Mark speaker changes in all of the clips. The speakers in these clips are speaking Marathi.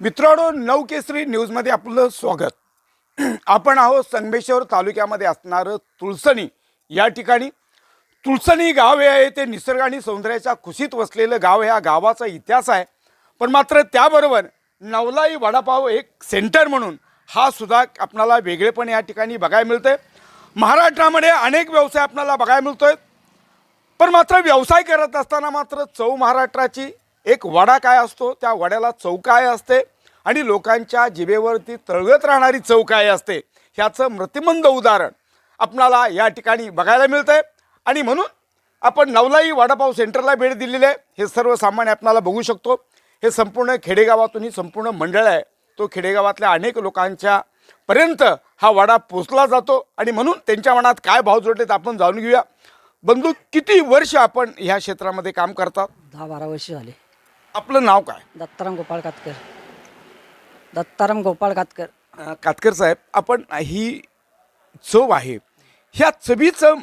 Speaker 1: मित्रांनो नवकेसरी न्यूजमध्ये आपलं स्वागत. आपण आहोत संगमेश्वर तालुक्यामध्ये असणारं तुळसणी या ठिकाणी. तुळसणी गाव हे आहे ते निसर्ग आणि सौंदर्याच्या खुशीत वसलेलं गाव ह्या गावाचा इतिहास आहे. पण मात्र त्याबरोबर नवलाई वडापाव एक सेंटर म्हणून हा सुद्धा आपणाला वेगळेपण या ठिकाणी बघायला आहे महाराष्ट्रामध्ये अनेक व्यवसाय आपल्याला बघायला मिळतो आहेत पण मात्र व्यवसाय करत असताना मात्र चव महाराष्ट्राची एक वडा काय असतो? त्या वड्याला चव काय असते? आणि लोकांच्या जिभेवरती तळगत राहणारी चव काय असते? ह्याचं मृतिमंद उदाहरण आपणाला या ठिकाणी बघायला मिळतं आहे आणि म्हणून आपण नवलाई वडापाव सेंटरला भेट दिलेली आहे. हे सर्वसामान्य आपणाला बघू शकतो. हे संपूर्ण खेडेगावातून ही संपूर्ण मंडळ आहे. तो खेडेगावातल्या अनेक लोकांच्या पर्यंत हा वडा पोचला जातो. आणि म्हणून त्यांच्या मनात काय भाव जोडलेत आपण जाणून घेऊया. बंधू किती वर्ष आपण ह्या क्षेत्रामध्ये काम करतात
Speaker 2: दहा बारा वर्ष झाले.
Speaker 1: आपलं नाव काय?
Speaker 2: दत्ताराम गोपाळ कातकर. दत्ताराम गोपाळ कातकर.
Speaker 1: अं, कातकर साहेब आपण ही चव आहे. ह्या चवीचं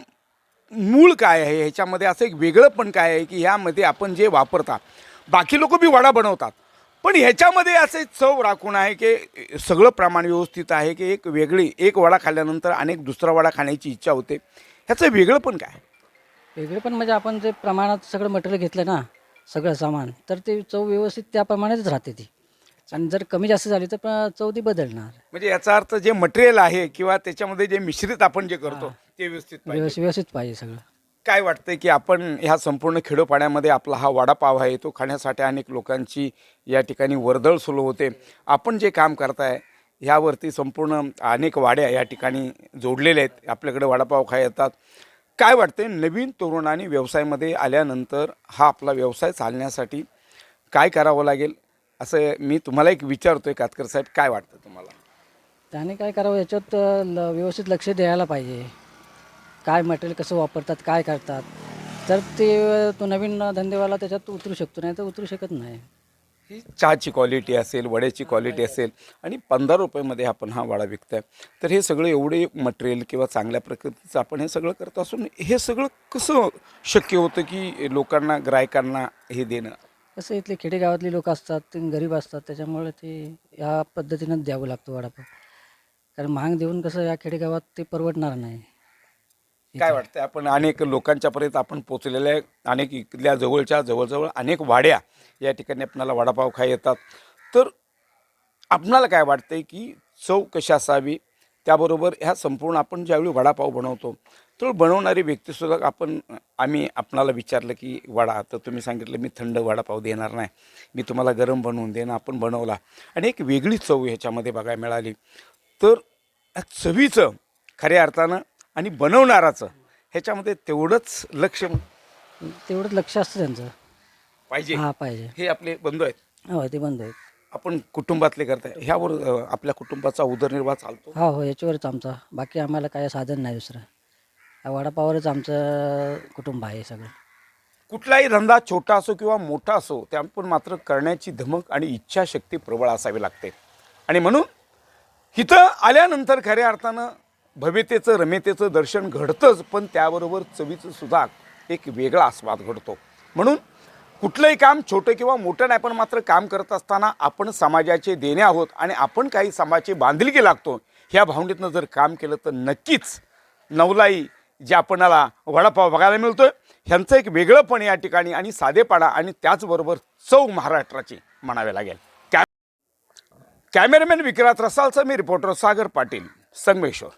Speaker 1: मूळ काय आहे? ह्याच्यामध्ये असं एक वेगळं पण काय आहे की ह्यामध्ये आपण जे वापरता बाकी लोक बी वडा बनवतात. पण ह्याच्यामध्ये असे चव राखून आहे की सगळं प्रमाण व्यवस्थित आहे की एक वेगळी एक वडा खाल्ल्यानंतर अनेक दुसरा वडा खाण्याची इच्छा होते. ह्याचं वेगळं पण काय?
Speaker 2: वेगळे पण म्हणजे आपण जे प्रमाणात सगळं मटेरियल घेतलं ना सगळं सामान. तर ते चव व्यवस्थित त्याप्रमाणेच राहते ती. आणि जर कमी जास्त झाली तर प- चव ती बदलणार.
Speaker 1: म्हणजे याचा अर्थ जे मटेरियल आहे किंवा त्याच्यामध्ये जे मिश्रित आपण जे करतो ते व्यवस्थित पाहिजे.
Speaker 2: व्यवस्थित व्यवस्थित पाहिजे सगळं.
Speaker 1: काय वाटतंय की आपण ह्या संपूर्ण खेडोपाड्यामध्ये आपला हा वडापाव आहे तो खाण्यासाठी अनेक लोकांची या ठिकाणी वर्दळ सुरू होते. आपण जे काम करताय ह्यावरती संपूर्ण अनेक वाड्या या ठिकाणी जोडलेल्या आहेत. आपल्याकडे वडापाव खाय येतात काय वाटते नवीन तरुणाने व्यवसायामध्ये आल्यानंतर हा आपला व्यवसाय चालण्यासाठी काय करावं लागेल? असं मी तुम्हाला एक विचारतोय कातकर साहेब. काय वाटतं तुम्हाला?
Speaker 2: त्याने काय करावं? याच्यात ल व्यवस्थित लक्ष द्यायला पाहिजे. काय मटेरियल कसं वापरतात काय करतात? तर ते तो नवीन धंदेवाला त्याच्यात उतरू शकतो नाही तर उतरू शकत नाही.
Speaker 1: ही चहाची क्वालिटी असेल वड्याची क्वालिटी असेल आणि पंधरा रुपयामध्ये आपण हा वडा विकताय. तर हे सगळं एवढे मटेरियल किंवा चांगल्या प्रकृतीचं आपण हे सगळं करत असून हे सगळं कसं शक्य होतं की लोकांना ग्राहकांना हे देणं?
Speaker 2: कसं इथले खेडेगावातले लोक असतात ते गरीब असतात त्याच्यामुळे ते या पद्धतीनं द्यावं लागतं वडापाव कारण महाग देऊन कसं या खेडेगावात ते परवडणार नाही.
Speaker 1: काय वाटतं आपण अनेक लोकांच्या पर्यंत आपण पोचलेल्या आहे. अनेक इथल्या जवळच्या जवळजवळ अनेक वाड्या या ठिकाणी आपल्याला वडापाव खाय येतात. तर आपणाला काय वाटतंय की चव कशी असावी? त्याबरोबर ह्या संपूर्ण आपण ज्यावेळी वडापाव बनवतो तर बनवणारी व्यक्तीसुद्धा आपण आम्ही आपणाला विचारलं की वडा तर तुम्ही सांगितलं मी थंड वडापाव देणार नाही. मी तुम्हाला गरम बनवून देणं आपण बनवला. आणि एक वेगळी चव ह्याच्यामध्ये बघायला मिळाली. तर चवीचं खऱ्या अर्थानं आणि बनवणाराचं. ह्याच्यामध्ये तेवढंच लक्ष
Speaker 2: तेवढंच लक्ष असतं त्यांचं.
Speaker 1: पाहिजे.
Speaker 2: हा पाहिजे.
Speaker 1: हे आपले बंधू आहेत.
Speaker 2: हो ते बंद आहेत.
Speaker 1: आपण कुटुंबातले करताय. ह्यावर अ, आपल्या कुटुंबाचा उदरनिर्वाह चालतो.
Speaker 2: हो हो याच्यावरच आमचा. बाकी आम्हाला काय साधन नाही दुसरं. या वडापावरच आमचं कुटुंब आहे सगळं.
Speaker 1: कुठलाही धंदा छोटा असो किंवा मोठा असो त्या पण मात्र करण्याची धमक आणि इच्छाशक्ती प्रबळ असावी लागते. आणि म्हणून इथं आल्यानंतर खऱ्या अर्थानं भव्यतेचं रम्यतेचं दर्शन घडतंच पण त्याबरोबर चवीचं सुद्धा एक वेगळा आस्वाद घडतो. म्हणून कुठलंही काम छोटं किंवा मोठं नाही पण मात्र काम करत असताना आपण समाजाचे देणे आहोत आणि आपण काही समाजाची बांधिलकी लागतो ह्या भावनेतनं जर काम केलं तर नक्कीच नवलाई जे आपणाला वडापाव बघायला मिळतो ह्यांचं एक वेगळंपण या ठिकाणी आणि साधेपणा आणि त्याचबरोबर चव महाराष्ट्राची म्हणावे लागेल. कॅ कॅमेरामॅन विक्रांत रसालचा मी रिपोर्टर सागर पाटील संगमेश्वर.